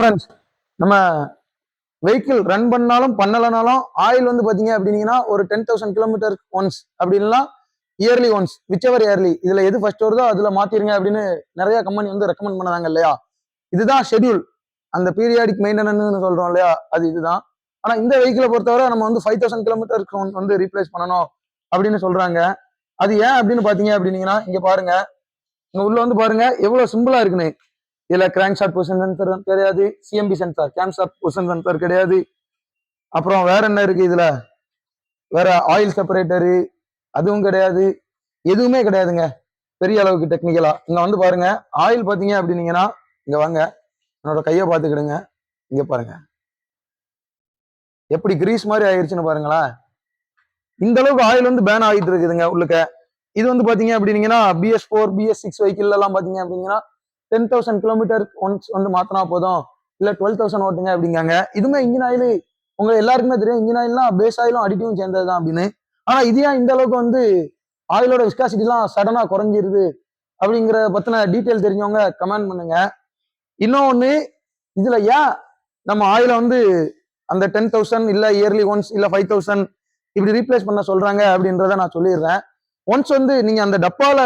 Friends நம்ம vehicle run பண்ணாலும் பண்ணலனாலும் oil வந்து பார்த்தீங்க அப்படின்னீங்கன்னா ஒரு டென் தௌசண்ட் கிலோமீட்டர் ஒன்ஸ் அப்படின்னா இயர்லி ஒன்ஸ் விச்சவர் இயர்லி இதில் எது ஃபர்ஸ்ட் வருதோ அதில் மாற்றிருங்க அப்படின்னு நிறைய கம்பெனி வந்து ரெக்கமெண்ட் பண்ணாங்க இல்லையா? இதுதான் ஷெட்யூல் அந்த பீரியாடிக் மெயின்டெனன்ஸ் சொல்கிறோம் இல்லையா? அது இதுதான். ஆனால் இந்த வெஹிக்கிளை பொறுத்தவரை நம்ம வந்து ஃபைவ் தௌசண்ட் கிலோமீட்டருக்கு வந்து ரீப்ளேஸ் பண்ணணும் அப்படின்னு சொல்கிறாங்க அது ஏன் அப்படின்னு பார்த்தீங்க அப்படின்னீங்கன்னா இங்கே பாருங்க. இங்கே உள்ள வந்து பாருங்க எவ்வளோ சிம்பிளாக இருக்குன்னு. இதுல கிராங்க் ஷாட் பொசிஷன் சென்சர் கிடையாது CMP sensor cam shaft position sensor கிடையாது. அப்புறம் வேற என்ன இருக்கு இதுல? வேற ஆயில் செப்பரேட்டரு அதுவும் கிடையாது. எதுவுமே கிடையாதுங்க. பெரிய அளவுக்கு டெக்னிக்கலா இங்க வந்து பாருங்க ஆயில் பாத்தீங்க அப்படின்னீங்கன்னா இங்க வாங்க. என்னோட கையை பார்த்துக்கிடுங்க. இங்க பாருங்க. எப்படி கிரீஸ் மாதிரி ஆயிடுச்சுன்னு பாருங்களேன். இந்த அளவுக்கு ஆயில் வந்து பேன் ஆகிட்டு இருக்குதுங்க உள்ளுக்க. இது வந்து பாத்தீங்க அப்படின்னீங்கன்னா BS four BS six vehicle எல்லாம் பாத்தீங்க அப்படிங்கன்னா டென் தௌசண்ட் கிலோமீட்டர் ஒன்ஸ் வந்து மாத்தினா போதும். இல்லை டுவெல் தௌசண்ட் ஓட்டுங்க அப்படிங்காங்க. இதுவுமே இன்ஜின் ஆயில் உங்க எல்லாருக்குமே தெரியும். இன்ஜின் ஆயில்லாம் பேஸ் ஆயிலும் அடிட்டிவும் சேர்ந்தது தான் அப்படின்னு. ஆனா இது ஏன் இந்த அளவுக்கு வந்து ஆயிலோட விஸ்காசிட்டிலாம் சடனா குறைஞ்சிருது அப்படிங்கிற பத்தின டீட்டெயில் தெரிஞ்சவங்க கமெண்ட் பண்ணுங்க. இன்னொன்று இதுல ஏன் நம்ம ஆயில வந்து அந்த டென் தௌசண்ட் இல்லை இயர்லி ஒன்ஸ் இல்லை ஃபைவ் தௌசண்ட் இப்படி ரீப்ளேஸ் பண்ண சொல்றாங்க அப்படின்றத நான் சொல்லிடுறேன். ஒன்ஸ் வந்து நீங்க அந்த டப்பால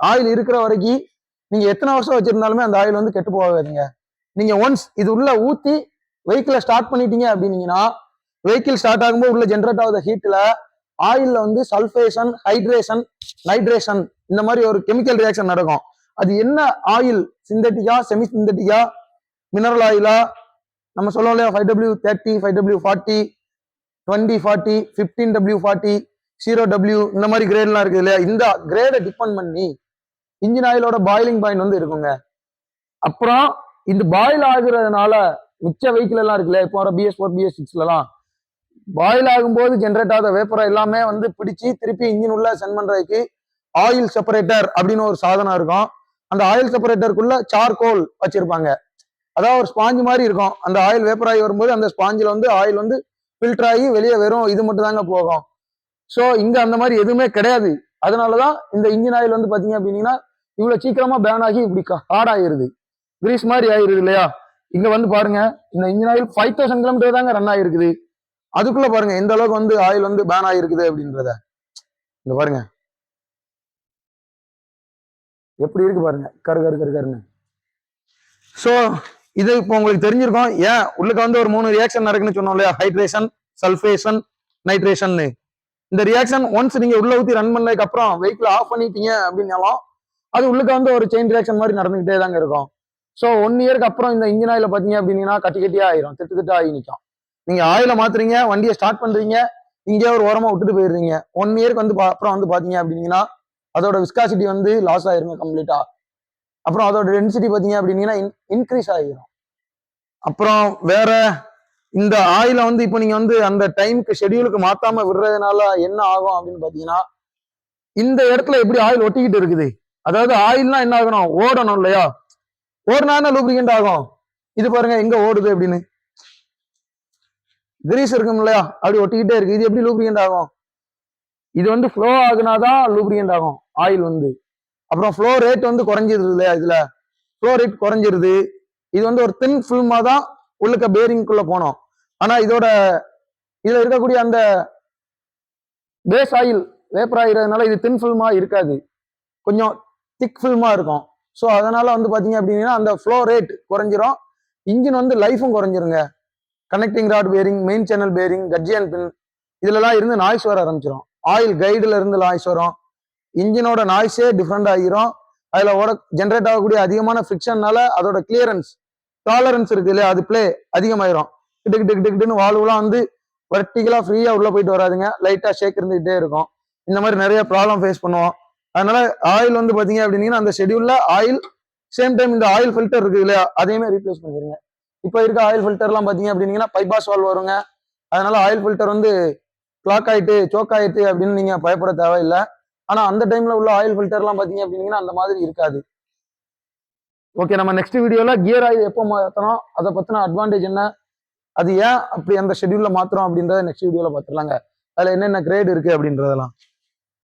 ஆயில் இருக்கிற வரைக்கும் நீங்க எத்தனை வருஷம் வச்சிருந்தாலுமே அந்த ஆயில் வந்து கெட்டு போகாதுங்க. நீங்க ஒன்ஸ் இது உள்ள ஊத்தி வெஹிக்கிளை ஸ்டார்ட் பண்ணிட்டீங்க அப்படின்னீங்கன்னா வெஹிக்கிள் ஸ்டார்ட் ஆகும்போது உள்ள ஜென்ரேட் ஆகுத ஹீட்ல ஆயில்ல வந்து சல்ஃபேஷன் ஹைட்ரேஷன் நைட்ரேஷன் இந்த மாதிரி ஒரு கெமிக்கல் ரியாக்ஷன் நடக்கும். அது என்ன ஆயில்? சிந்தட்டிக்கா செமி சிந்தட்டிக்கா மினரல் ஆயிலா நம்ம சொல்லுவோம் இல்லையா five W thirty five W forty twenty forty fifteen W forty zero W இந்த மாதிரி கிரேட்லாம் இருக்குது இல்லையா? இந்த கிரேடை டிபெண்ட் பண்ணி இன்ஜின் ஆயிலோட பாயிலிங் பாயிண்ட் வந்து இருக்குங்க. அப்புறம் இந்த பாயில் ஆகுறதுனால மிச்ச வெஹிக்கிள் எல்லாம் இருக்குல்ல இப்போ வர பிஎஸ் ஃபோர் பிஎஸ் சிக்ஸ்லலாம் பாயில் ஆகும்போது ஜென்ரேட் ஆகிற வேப்பரை எல்லாமே வந்து பிடிச்சி திருப்பி இன்ஜின் உள்ள சென்ட் பண்ணுறதுக்கு ஆயில் செப்பரேட்டர் அப்படின்னு ஒரு சாதனம் இருக்கும். அந்த ஆயில் செப்பரேட்டருக்குள்ள சார்கோல் வச்சிருப்பாங்க. அதாவது ஒரு ஸ்பாஞ்சு மாதிரி இருக்கும். அந்த ஆயில் வேப்பர் ஆகி வரும்போது அந்த ஸ்பாஞ்சில் வந்து ஆயில் வந்து ஃபில்டர் ஆகி வெளியே வெறும் இது மட்டும் தாங்க போகும். ஸோ இங்கே அந்த மாதிரி எதுவுமே கிடையாது. அதனால தான் இந்த இன்ஜின் ஆயில் வந்து பார்த்தீங்க அப்படின்னா இவ்வளவு சீக்கிரமா பேன் ஆகி இப்படி ஹார்ட் ஆயிருது. கிரீஸ் மாதிரி ஆயிருது இல்லையா? இங்க வந்து பாருங்க இந்த engine oil five thousand kilometre தாங்க ரன் ஆயிருக்குது. அதுக்குள்ள பாருங்க எந்த அளவுக்கு வந்து ஆயில் வந்து பேன் ஆயிருக்குது அப்படின்றத. இங்க பாருங்க. எப்படி இருக்கு பாருங்க? கரு கரு கரு கருன்னு. ஸோ இது இப்போ உங்களுக்கு தெரிஞ்சிருக்கும். ஏன் உள்ளுக்கு வந்து ஒரு மூணு ரியாக்ஷன் நடக்குன்னு சொன்னோம் இல்லையா? ஹைட்ரேஷன் சல்ஃபேஷன் நைட்ரேஷன் இந்த ரியாக்ஷன் ஒன்ஸ் நீங்க உள்ள ஊத்தி ரன் பண்ணதுக்கு அப்புறம் வெஹிக்கிள் ஆஃப் பண்ணிட்டீங்க அப்படின்னாலும் அது உள்ளுக்கு வந்து ஒரு செயின் ரியாக்ஷன் மாதிரி நடந்துகிட்டே தாங்க இருக்கும். ஸோ ஒன் இயருக்கு அப்புறம் இந்த இன்ஜின் ஆயில் பார்த்தீங்க அப்படின்னா கட்டி கட்டியா ஆயிரும். திட்டு திட்டு ஆகி நிற்கும் நீங்க ஆயில மாத்துறீங்க வண்டியை ஸ்டார்ட் பண்றீங்க இங்கே ஒரு ஓரமா விட்டுட்டு போயிடுறீங்க. ஒன் இயருக்கு வந்து பா- அப்புறம் வந்து பாத்தீங்க அப்படின்னா அதோட விஸ்காசிட்டி வந்து லாஸ் ஆயிருங்க கம்ப்ளீட்டா அப்புறம் அதோட டென்சிட்டி பாத்தீங்க இன் இன்க்ரீஸ் ஆகிரும் அப்புறம் வேற இந்த ஆயில வந்து இப்போ நீங்க வந்து அந்த டைமுக்கு ஷெடியூலுக்கு மாத்தாம விடுறதுனால என்ன ஆகும் அப்படின்னு பாத்தீங்கன்னா இந்த இடத்துல எப்படி ஆயில் ஒட்டிக்கிட்டு இருக்குது? அதாவது ஆயில்னா என்ன ஆகணும்? ஓடணும் இல்லையா? ஓடினா லூப்ரிகண்ட் ஆகும்? இது பாருங்க எங்க ஓடுது அப்படின்னு. கிரீஸ் இருக்கும் இல்லையா? அப்படி ஒட்டிக்கிட்டே இருக்கு. இது எப்படி லூப்ரிகண்ட் ஆகும்? இது வந்து ஃப்ளோ ஆகுனாதான் லூப்ரிகண்ட் ஆகும். ஆயில் வந்து. அப்புறம் ஃப்ளோ ரேட் வந்து குறைஞ்சிருது இல்லையா இதுல? ஃப்ளோ ரேட் குறைஞ்சிருது. இது வந்து ஒரு தின் ஃபில்மா தான் உள்ளுக்க பேரிங்குள்ள போனோம். ஆனா இதோட இதுல இருக்கக்கூடிய அந்த பேஸ் ஆயில் வேப்பர் ஆகிறதுனால இது தின் ஃபில்மா இருக்காது. கொஞ்சம் திக் ஃபில்மா இருக்கும். ஸோ அதனால வந்து பார்த்தீங்க அப்படின்னா அந்த ஃப்ளோ ரேட் குறைஞ்சிரும். இன்ஜின் வந்து லைஃபும் குறைஞ்சிருங்க. Connecting rod bearing main channel bearing gudgeon pin இதுலலாம் இருந்து நாய்ஸ் வர ஆரம்பிச்சிடும் ஆயில் கைடுல இருந்து நாய்ஸ் வரும். இன்ஜினோட நாய்ஸே டிஃப்ரெண்ட் ஆகிரும். அதில் ஓட ஜென்ரேட் ஆகக்கூடிய அதிகமான ஃபிரிக்ஷன்னால அதோட கிளியரன்ஸ் டாலரன்ஸ் இருக்கு இல்லையா? அது பிளே அதிகமாயிரும். கிட்டு கிட்டு கிட்டு கிட்டுன்னு வால்வுலாம் வந்து வெர்டிகலாக ஃப்ரீயாக உள்ளே போயிட்டு வராதுங்க. லைட்டாக ஷேக் இருந்துகிட்டே இருக்கும். இந்த மாதிரி நிறைய ப்ராப்ளம் ஃபேஸ் பண்ணுவோம். அதனால ஆயில் வந்து பாத்தீங்க அப்படின்னீங்கன்னா அந்த ஷெடியூல்ல ஆயில் சேம் டைம் இந்த ஆயில் ஃபில்டர் இருக்கு இல்லையா அதையுமே ரீப்ளேஸ் பண்ணிருங்க. இப்போ இருக்க ஆயில் ஃபில்டர்லாம் பாத்தீங்க அப்படின்னீங்கன்னா பைபாஸ் வால் வருங்க. அதனால ஆயில் ஃபில்டர் வந்து கிளாக் ஆயிட்டு சோக் ஆயிட்டு அப்படின்னு நீங்க பயப்பட தேவையில்லை. ஆனா அந்த டைம்ல உள்ள ஆயில் ஃபில்டர்லாம் பாத்தீங்க அப்படின்னீங்கன்னா அந்த மாதிரி இருக்காது. ஓகே நம்ம நெக்ஸ்ட் வீடியோல கியர் ஆயில் எப்போ மாத்தணும் அதை பத்தின அட்வான்டேஜ் என்ன அது ஏன் அப்படி அந்த ஷெடியூல்ல மாத்துறோம் அப்படின்றத நெக்ஸ்ட் வீடியோல பாத்துடலாங்க. அதுல என்னென்ன கிரேட் இருக்கு அப்படின்றதெல்லாம்.